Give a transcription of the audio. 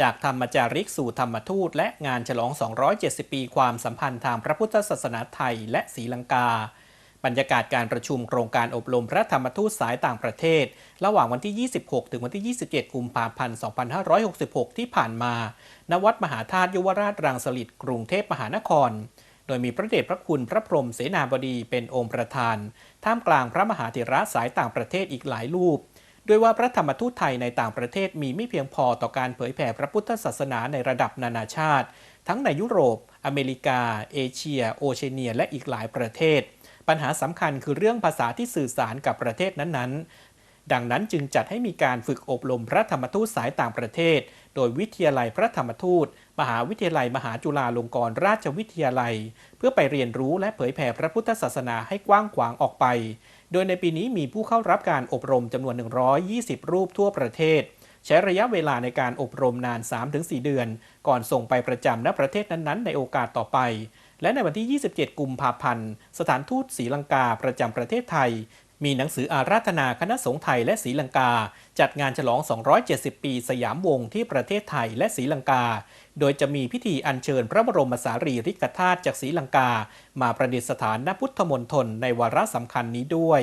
จากธรรมจาริกสู่ธรรมทูต และงานฉลอง 270 ปีความสัมพันธ์ทางพระพุทธศาสนาไทยและศรีลังกา บรรยากาศการประชุมโครงการอบรมพระธรรมทูตสายต่างประเทศ ระหว่างวันที่ 26 ถึงวันที่ 27 กุมภาพันธ์ 2566 ที่ผ่านมา ณ วัดมหาธาตุยุวราชรังสฤษกรุงเทพมหานคร โดยมีพระเดชพระคุณพระพรหมเสนาบดีเป็นองค์ประธาน ท่ามกลางพระมหาเถระสายต่างประเทศอีกหลายรูป ด้วยว่าพระธรรมทูตไทยในต่างประเทศมีไม่เพียงพอต่อการเผยแผ่พระพุทธศาสนาในระดับนานาชาติ ทั้งในยุโรป อเมริกา เอเชีย โอเชียเนีย และอีกหลายประเทศ ปัญหาสำคัญคือเรื่องภาษาที่สื่อสารกับประเทศนั้นๆ ดังนั้นจึงจัดให้มีการฝึกอบรมพระธรรมทูตสายต่างประเทศ โดยวิทยาลัยพระธรรมทูต มหาวิทยาลัยมหาจุฬาลงกรณราชวิทยาลัย เพื่อไปเรียนรู้และเผยแผ่พระพุทธศาสนาให้กว้างขวางออกไป โดยในปีนี้มีผู้เข้ารับการอบรมจำนวน 120 รูปทั่วประเทศ ใช้ระยะเวลาในการอบรมนาน 3-4 เดือน ก่อนส่งไปประจำณประเทศนั้นๆ ในโอกาสต่อไปและในวันที่ 27 กุมภาพันธ์ สถานทูตศรีลังกาประจำประเทศไทย มีหนังสืออาราธนาคณะสงฆ์ไทยและศรีลังกา จัดงานฉลอง 270 ปีสยามวงศ์ที่ประเทศไทยและศรีลังกา โดยจะมีพิธีอัญเชิญพระบรมสารีริกธาตุจากศรีลังกา มาประดิษฐานณพุทธมณฑลในวาระสำคัญนี้ด้วย